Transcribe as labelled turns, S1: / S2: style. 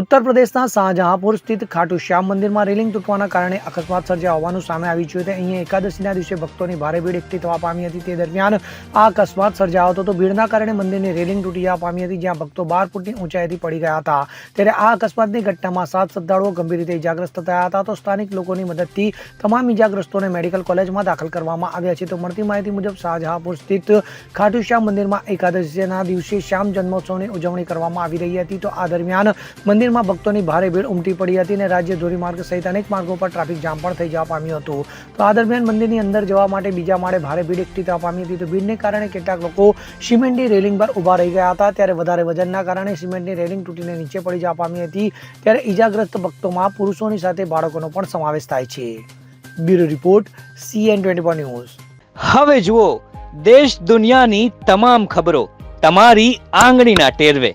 S1: ઉત્તર પ્રદેશના શાહજહાંપુર સ્થિત ખાટુ શ્યામ મંદિરમાં રેલિંગ તૂટવાના કારણે અકસ્માત સર્જા હોવાનું સામે આવી છે. અહીંયા એકાદશીના દિવસે ભક્તોની ભારે ભીડ એકઠી થવા પામી હતી. તે દરમિયાન આ અકસ્માત સર્જાયો હતો. તો ભીડના કારણે મંદિરની રેલિંગ તૂટી જવા પામી હતી, જ્યાં ભક્તો બાર ફૂટની ઊંચાઈથી પડી ગયા હતા. ત્યારે આ અકસ્માતની ઘટનામાં સાત શ્રદ્ધાળુઓ ગંભીર રીતે ઇજાગ્રસ્ત થયા હતા. તો સ્થાનિક લોકોની મદદથી તમામ ઇજાગ્રસ્તોને મેડિકલ કોલેજમાં દાખલ કરવામાં આવ્યા છે. તો મળતી માહિતી મુજબ શાહજહાંપુર સ્થિત ખાટુ શ્યામ મંદિરમાં એકાદશીના દિવસે શ્યામ જન્મોત્સવની ઉજવણી કરવામાં આવી રહી હતી. તો આ દરમિયાન મંદિરમાં ભક્તોની ભારે ભીડ ઉમટી પડી હતી અને રાજ્ય ધોરીમાર્ગ સહિત અનેક માર્ગો પર ટ્રાફિક જામ પણ થઈ જવા પામ્યું હતું. તો આ દરમિયાન મંદિરની અંદર જવા માટે બીજા માળે ભારે ભીડ એકઠી થવા પામી હતી. તો ભીડને કારણે કેટલાક લોકો સિમેન્ટની રેલિંગ પર ઊભા રહી ગયા હતા. ત્યારે વધારે વજનના કારણે સિમેન્ટની રેલિંગ તૂટીને નીચે પડી જવા પામી હતી. ત્યારે ઈજાગ્રસ્ત ભક્તોમાં પુરુષોની સાથે બાળકોનો પણ સમાવેશ થાય છે. Bureau report, CN twenty news.
S2: હવે જુઓ, દેશ દુનિયાની તમામ ખબરો તમારી આંગળીના ટેરવે.